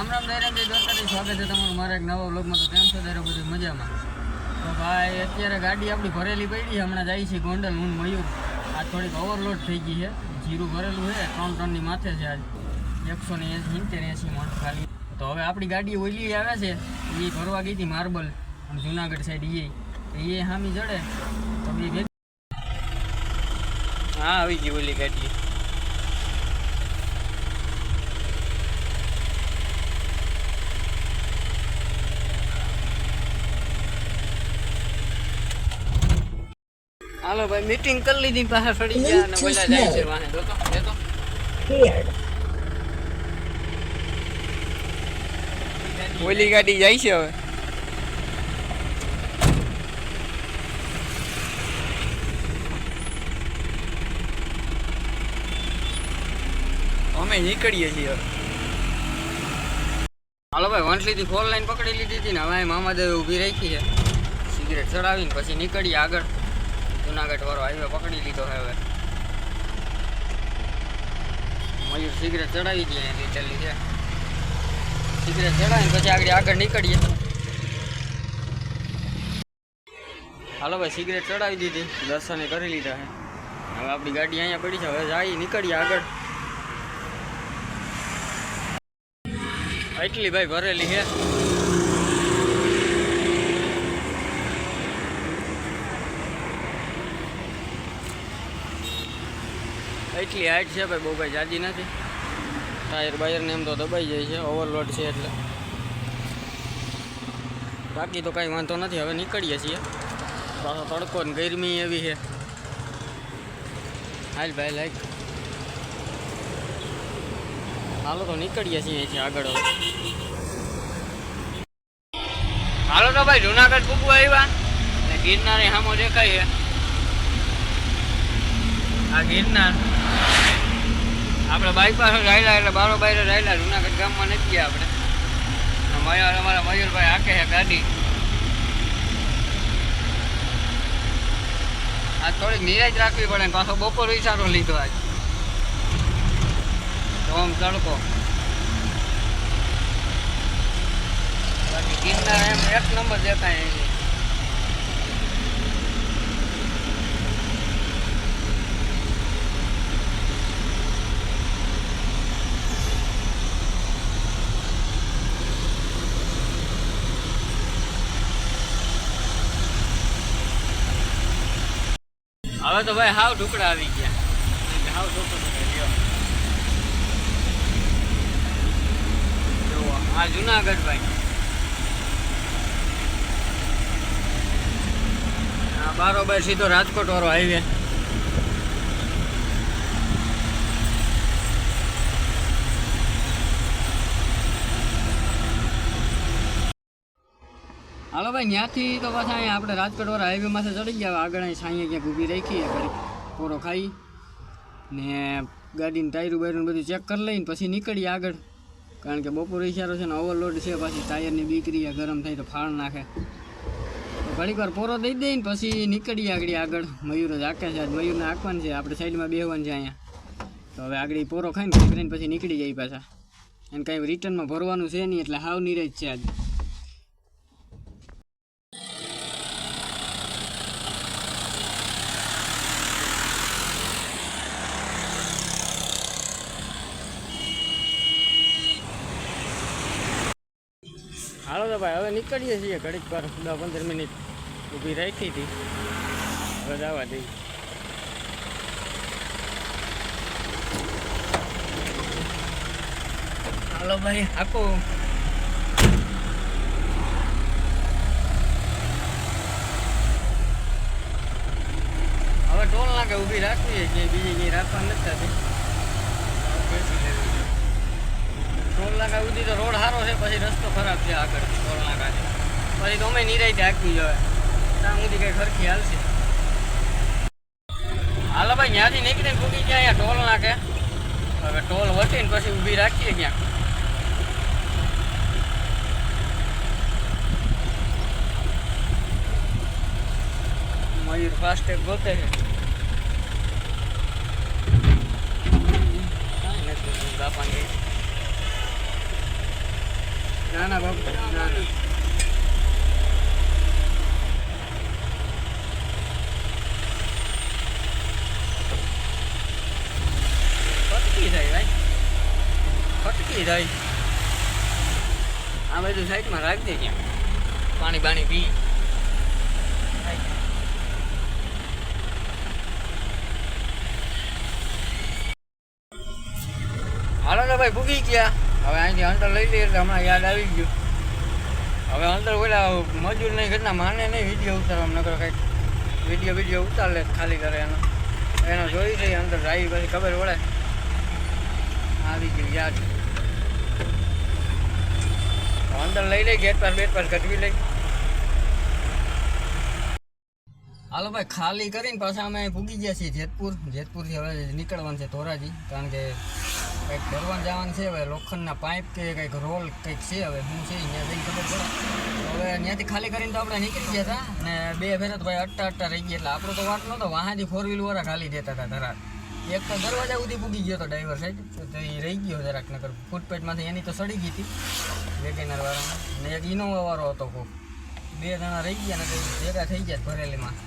રામ રામ દાયરા જય સ્વાગત છે તમારું મારા એક નવા બ્લોગમાં તો કેમ છો દરેક બધું? મજામાં? તો ભાઈ, અત્યારે ગાડી આપણી ભરેલી પડી છે. હમણાં જાય છે ગોંડલ, હું મયુર. આ થોડીક ઓવરલોડ થઈ ગઈ છે. જીરું ભરેલું છે, ત્રણ ટનની માથે છે આજ. એકસો ને એસી, સિત્તેર એંસી મણ ખાલી. તો હવે આપણી ગાડી ઓઈલી આવે છે, એ ભરવા ગઈ હતી માર્બલ જુનાગઢ સાઈડ એ એ હામી જડે. તો બી હા, આવી ગઈ ઓલી ગાડી. હાલો ભાઈ મીટિંગ કરી લીધી પાછા ફરી ગયા અને બોલ્યા જાય છે વાહે. જોતો જોતો ઓલી ગાડી જાય છે હવે. અમે નીકળીએ છીએ હવે. હાલો ભાઈ વંશલીથી ફોર લાઈન પકડી લીધી હતી ને હવે અહીં મામાદેવ ઊભી રાખી છે. સિગરેટ ચડાવીને પછી નીકળીએ આગળ. જુનાગઢ વાળો હાઈવે પકડી લીધો છે હવે. મયુર સિગરેટ ચડાવી દઈએ લીધેલી છે. સિગરેટ ચડાવીને પછી આગળ આગળ નીકળીએ. હાલો ભાઈ, સિગરેટ ચડાવી દીધી. દર્શને કરી લીધા છે. હવે આપણી ગાડી અહીંયા પડી છે. હવે જાય, નીકળીએ આગળ. એટલી ભાઈ ભરેલી છે. એટલી હાઈટ છે ભાઈ, બહુ ભાઈ જાજી નથી. ટાયર બાયર ને એમ તો દબાઈ જાય છે ઓવરલોડ છે એટલે. બાકી તો કાંઈ વાંધો નથી, હવે નીકળીએ છીએ. પાછો તડકો ને ગરમી એવી છે. હાલ ભાઈ, લાઈક. હાલો તો નીકળીએ છીએ અહીંથી આગળ હાલો તો ભાઈ, જુનાગઢ પૂગવા આવ્યા. ને ગિરનારે સામો દેખાય છે. આ ગિરનાર. આપણે બાઈક પાસે રાયલા એટલે બારો બાયરે રહેલા જુનાગઢ ગામમાં નથી ગયા આપણે. મયુર અમારા મયુરભાઈ હાકે છે ગાડી. આ થોડીક નિરાજ રાખવી પડે પાછો બપોર વિચારો લીધો આજ. આમ તડકો. બાકી ગિરનાર એમ એક નંબર દેખાય અહીંથી. હવે તો ભાઈ હાવ ઢુકડા આવી ગયા. હાવ જુઓ, આ જુનાગઢ ભાઈ. આ બારોબાર સીધો રાજકોટ વાળો હાઈવે હાલો ભાઈ ત્યાંથી તો પાછા અહીંયા આપણે રાજકોટ વાળા હાઈવે ચડી ગયા. આગળ અહીં સાંઈએ ક્યાંક ઊભી રાખીએ ઘડી પોરો ખાઈ ને ગાડીની ટાયરું બાયરું બધું ચેક કરી લઈને પછી નીકળીએ આગળ. કારણ કે બપોર ઈશારો છે ને ઓવરલોડ છે, પાછી ટાયરની બીકરી ગરમ થાય તો ફાળ નાખે. તો ઘડીક વાર પોરો દઈ દઈને પછી નીકળીએ આગળ આગળ. મયુર જ હાકે છે મયુરને હાંકવાનું છે, આપણે સાઈડમાં બેહવાનું છે અહીંયા. તો હવે આગળ પોરો ખાઈને પછી નીકળી જાય પાછા. અને કાંઈ રિટર્નમાં ભરવાનું છે નહીં, એટલે હાવ નીરજ છે આજ. હાલો તો ભાઈ, હવે નીકળીએ છીએ ઘડીક વાર દસ પંદર મિનિટ ઊભી રાખી હતી. હવે જવા દઈ હાલો ભાઈ આખો હવે ટોલ નાકે ઊભી રાખવી કે બીજી કંઈ રાખવા નથી થતી બેસી લેવી ટોલ નાકા સુધી તો રોડ સારો છે, પછી રસ્તો ખરાબ છે આગળ કોરોના કાઢે પછી તો અમે નિરાયતે હાંકવી જવાય ત્યાં સુધી કઈ ખરખી હાલશે. હાલો ભાઈ ત્યાંથી નીકળીને પૂગી ગયા અહીંયા ટોલ નાખે. હવે ટોલ વટીને પછી ઊભી રાખીએ ક્યાંક. મયુર ફાસ્ટેગ ગોતે છે. કાંઈ નથી બાપાને ના ના બાપુ ના ના ફટકી થાય ભાઈ ફટકી થાય આ બધું સાઈડમાં રાખજે ક્યાં પાણી બાણી પી હાલો ને ભાઈ ભૂગી ગયા હવે અહીંથી અંતર લઈ લઈએ એટલે હમણાં યાદ આવી ગયું. હવે અંદર ઓલા મજૂર નહીં ઘરના માને નહીં વીડિયો ઉતારવા નકર કંઈક વીડિયો વીડિયો ઉતાર લે ખાલી કરે એનો. એનો જોઈ છે અંદર જાય પછી ખબર પડે આવી ગયું યાદ. અંદર લઈ લઈ ગેટ પર બેટ પર કટવી લઈ હાલો ભાઈ, ખાલી કરીને પાછા અમે ભૂગી ગયા છીએ જેતપુર. જેતપુરથી હવે નીકળવાનું છે ધોરાજી, કારણ કે કંઈક ભરવાનું જવાનું છે હવે. લોખંડના પાઇપ કે કંઈક રોલ કંઈક છે હવે, શું છે અહીંયા જઈને ખબર પડે. હવે ત્યાંથી ખાલી કરીને તો આપણે નીકળી ગયા હતા અને બે ફેરા તો ભાઈ અટ્ટા અટ્ટા રહી ગયા એટલે આપણો તો વાત નહોતો, વાહાથી ફોર વ્હીલ વાળા ખાલી દેતા હતા ધરાક. એક તો દરવાજા સુધી પૂગી ગયો હતો ડ્રાઈવર સાહેબ, તો એ રહી ગયો જરાક નગર ફૂટપેટમાંથી એની તો સડી ગઈ હતી વેગેનર વાળામાં. અને એક ઇનોવા વાળો હતો કોક. બે જણા રહી ગયા ને ભેગા થઈ ગયા ભરેલીમાં.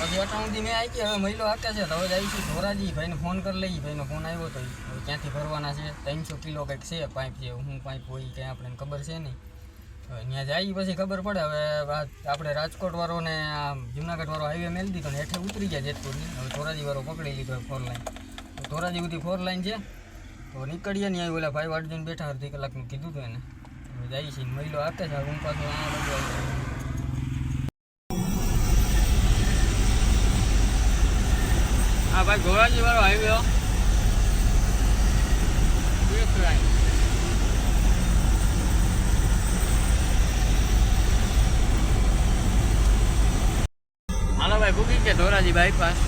પછી અટાણ સુધી મેં આવી ગયા હવે મહિલો હાકે છે તો હવે જઈશું ધોરાજી ભાઈને ફોન કરી લઈએ. ભાઈનો ફોન આવ્યો તો હવે ક્યાંથી ભરવાના છે? ત્રણસો કિલો કંઈક છે પાઇપ છે હું પાઇપ હોય કંઈ આપણને ખબર છે નહીં. ત્યાં જઈએ પછી ખબર પડે. હવે આપણે રાજકોટ વાળો ને જુનાગઢ વાળો હાઈવે મેળ દીધો ને હેઠે ઉતરી ગયા જેતપુરની. હવે ધોરાજી વાળો પકડી લીધો ફોર લાઈન ધોરાજી સુધી ફોર લાઈન છે. તો નીકળીએ ને ઓલા ભાઈ અર્જુન બેઠા અડધી કલાકનું કીધું હતું એને. જાય છીએ મહિલો આપે છે. હું આ બાજુ હા, ભાઈ ધોરાજી વાળો હાઈવે હાલો, ભાઈ ભૂકી છે ધોરાજી બાયપાસ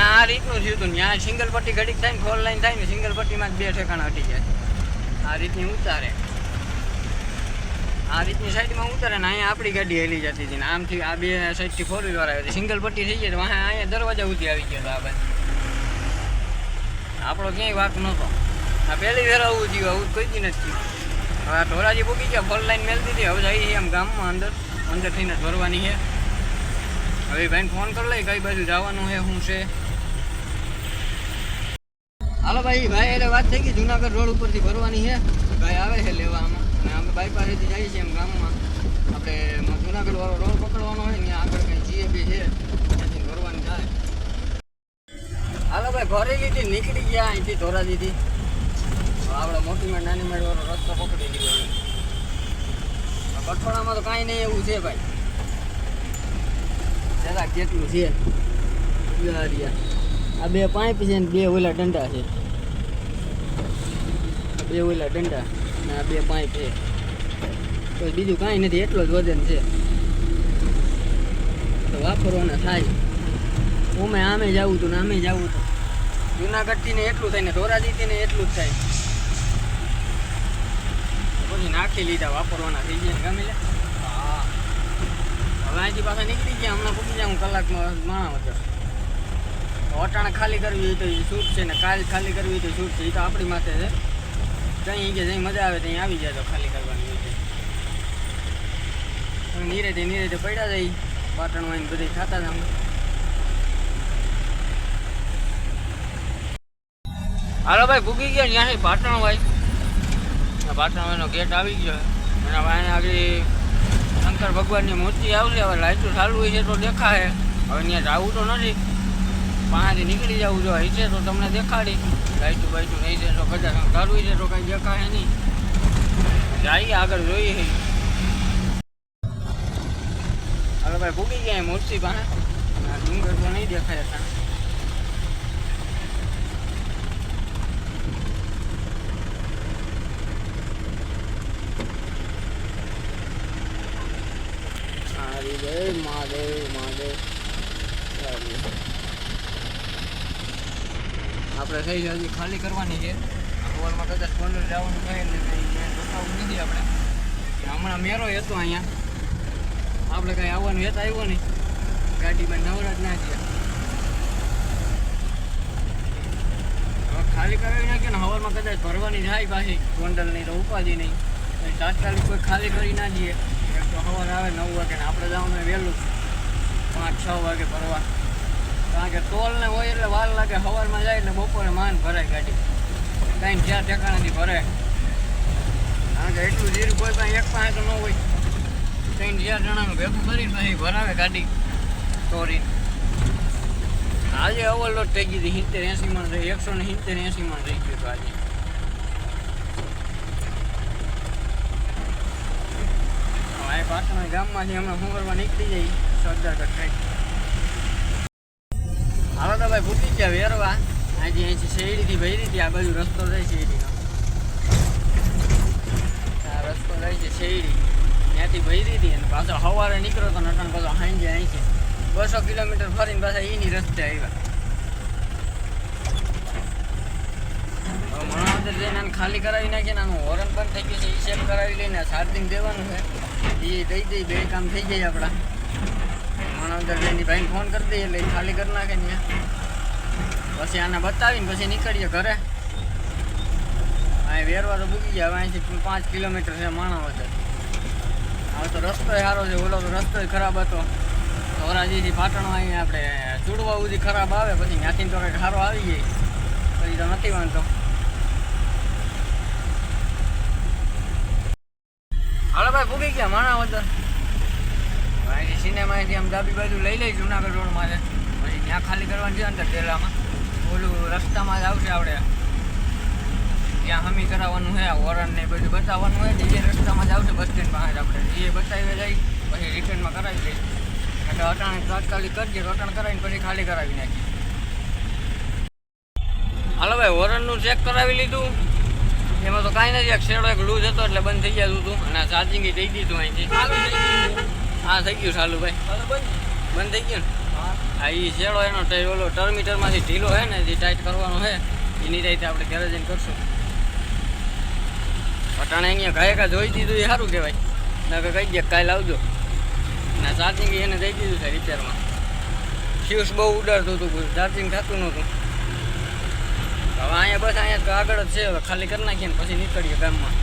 આ રીતનું થયું હતું ત્યાં સિંગલ પટ્ટી ઘડીક થાય ને ફોર લાઈન થાય ને સિંગલ પટ્ટીમાં જ બે ઠેકાણા હટી જાય. આ રીતની ઉતારે. આ રીતની સાઈડમાં ઉતરે ને અહીંયા આપણી ગાડી હેલી જતી હતી ને આમથી આ બે સાઈડથી ફોર વ્હીલર આવી છે સિંગલ પટ્ટી થઈ જાય તો વાહ અહીંયા દરવાજા સુધી આવી ગયો હતો આ બાજુ. આપણો ક્યાંય વાક નહોતો. આ પહેલી વાર આવું થયું, આવું કોઈ દી નથી હવે આ ધોરાજી પૂકી ગયા ફોર લાઈન મેળ દીધી. હવે જઈએ આમ ગામમાં અંદર. અંદર થઈને ભરવાની છે. હવે ભાઈને ફોન કરી લઈ કઈ બાજુ જવાનું છે, શું છે. હાલો ભાઈ ભાઈ, એટલે વાત થઈ ગઈ, જુનાગઢ રોડ ઉપરથી ભરવાની છે. ભાઈ આવે છે લેવા આમાં. અને અમે બાઈક પાસેથી જઈએ છીએ એમ ગામમાં. આપણે જુનાગઢ વાળો રોડ પકડવાનો હોય ને આગળ કંઈ જીએબી છે, ત્યાંથી ભરવાની થાય. હાલો ભાઈ ભરી લીધી નીકળી ગયા અહીંથી ધોરાજીથી. આપણે મોટી મેળ નાની મેળ વાળો રસ્તો પકડી લીધો કઠોળામાં તો કાંઈ નહીં એવું છે ભાઈ. જરા કેટલું છે. આ બે પાઇપ છે ને, બે ઓલા ડંડા છે. બે ઓલા ડંડા ને આ બે પાઇપ છે. તો બીજું કાંઈ નથી, એટલો જ વજન છે. તો વાપરવાના થાય. ઉમે આમે જવું હતું ને આમે જવું હતું જુનાગઢથી ને એટલું થાય ને ધોરાજીથી ને એટલું જ થાય. પછી નાખી લીધા, વાપરવાના થઈ ગયા ગમે હા. હવે અહીંથી પાછા નીકળી ગયા, હમણાં પૂકી જાય હું કલાકમાં માણા વગર. અટાણા ખાલી કરવી હોય તો એ છૂટ છે ને કાલ ખાલી કરવી હોય તો છૂટ છે, એ તો આપણી માથે છે. કहीं કે જઈ, મજા આવે, ત્યાં આવી જાય તો ખાલી છે હવે નીરેતે નીરેતે પડ્યા જાય પાટણ વાઈને બધે ખાતા હતા હાલો ભાઈ, ભૂગી ગયા ત્યાંથી પાટણ ભાઈ પાટણ વાયનો ગેટ આવી ગયો એના વાયને આગળ શંકર ભગવાનની મૂર્તિ આવશે. હવે લાઈટો ચાલુ હોય છે તો દેખાય હવે ત્યાં જવું તો નથી. પાસેથી નીકળી જવું જો હશે તો તમને દેખાડી. લાઈટો બાઈટું નહીં છે તો કદાચ કરવું છે તો કંઈ દેખાય નહીં. જઈએ આગળ જોઈએ. ભાઈ ભૂગી ગયા મૂર્તિ પાસે. આ ડુંગર તો નહીં દેખાય હતા. હારી જય મહાદેવ મહાદેવ. હારી. આપણે થઈ છે હજી ખાલી કરવાની છે. હોલમાં કદાચ કોન્ડર જવાનું કહે એટલે કંઈ ત્યાં રોકાવું નથી આપણે. હમણાં મેરો હતો અહીંયા. આપણે કઈ આવવાનું હેત આવ્યો નહીં. ગાડીમાં નવરા જ ના થયા. ખાલી કરાવી નાખ્યો ને હવારમાં કદાચ ભરવાની જાય પાછી. ગોંડલ નહીં તો ઉપાધિ નહીં. તાત્કાલિક કોઈ ખાલી કરી ના દઈએ. તો હવાર આવે નવ વાગે ને આપણે જવાનું વહેલું. પાંચ, છ વાગે ભરવા. કારણ કે ટોલ ને હોય એટલે વાર લાગે હવારમાં જાય એટલે બપોરે માન ભરાય ગાડી. કાંઈ જ્યાં ઠેકાણાથી ભરાય. કારણ કે એટલું ધીરું કોઈ પણ એક પાસે તો ન હોય. ત્રણ ચાર જણાનું ભેગું કરીને પછી ભરાવે ગાડી. ચોરી આજે ઓવરલોડ થઈ ગઈ હતી સિત્તેર એંસી મણ રહી, એકસો ને સિત્તેર એંસી મણ રહી ગયું હતું આજે. હવે પાટણ ગામમાંથી અમે શું નીકળી જઈએ સરદારગઢ થઈ હાલો તો ભૂલી ગયા વેરવા. આજે અહીંથી શેરડીથી ભરી હતી આ બાજુ રસ્તો જાય શેરડીનો. આ રસ્તો જાય છે શેરડી. ત્યાંથી ભરી હતી અને પાછો સવારે નીકળ્યો તો નટણ પાછો સાંજે અહીંથી બસો કિલોમીટર ફરીને પાછા એની રસ્તે આવ્યા. મણાવદર જઈને ખાલી કરાવી નાખીએ ને આનું હોરન પણ થઈ ગયું છે એ ચેક કરાવી લઈને ચાર્જિંગ દેવાનું છે. એ દઈ દઈ, બે કામ થઈ જાય આપણા. મણાવદર જઈને ભાઈને ફોન કરી દઈએ એટલે ખાલી કરી નાખે ને પછી આને બતાવીને પછી નીકળીએ ઘરે. અહીં વેરવા તો બુકી ગયા અહીંથી પાંચ કિલોમીટર છે માણાવદર. હવે તો રસ્તો સારો છે. ઓલો તો રસ્તો ખરાબ હતો. ધોરાજીથી પાટણમાં અહીંયા આપણે ચૂડવા સુધી ખરાબ આવે, પછી ત્યાંથી તો કંઈક સારો આવી જાય. પછી તો નથી વાંધો. હાલો ભાઈ, ભૂગી ગયા માણા માણાવદર ભાઈ સિનેમાથી આમ ડાબી બાજુ લઈ લઈ જુનાગઢ રોડ મારે. પછી ત્યાં ખાલી કરવાની છે અંદર પહેલામાં ઓલું રસ્તામાં જ આવશે આપણે. ત્યાં હમી કરાવવાનું છે વોરન ને બધું બતાવવાનું હોય એ રસ્તામાં જ આવશે બસ સ્ટેન્ડ પાસે આપણે એ બતાવી જાય પછી રિટર્નમાં કરાવી દઈએ એટલે અટાણે તાત્કાલિક કરજે તો અટાણ કરાવીને પછી ખાલી કરાવી નાખી હાલો ભાઈ વોરનનું ચેક કરાવી લીધું. એમાં તો કાંઈ નથી એક શેડો એક લૂઝ હતો એટલે બંધ થઈ ગયું હતું. અને ચાર્જિંગ દઈ દીધું અહીંથી. હા થઈ ગયું ચાલુ ભાઈ. બંધ થઈ ગયું ને? હા. એ શેડો એનો ઓલો ટર્મીટરમાંથી ઢીલો છે ને જે ટાઈટ કરવાનો છે એની રીતે આપણે ઘરે જઈને કરશું. અટાણે અહીંયા ગાય કા જોઈ દીધું એ સારું કહેવાય. ના કહી દે કાલે આવજો. ના ચાર્જિંગ એને દઈ દીધું છે રિપેરમાં ફ્યુઝ બહુ ઉડાડતું હતું ચાર્જિંગ થતું નહોતું. હવે અહીંયા બસ અહીંયા આગળ જ છે. ખાલી કરી નાખીએ ને પછી નીકળીએ ગામમાં.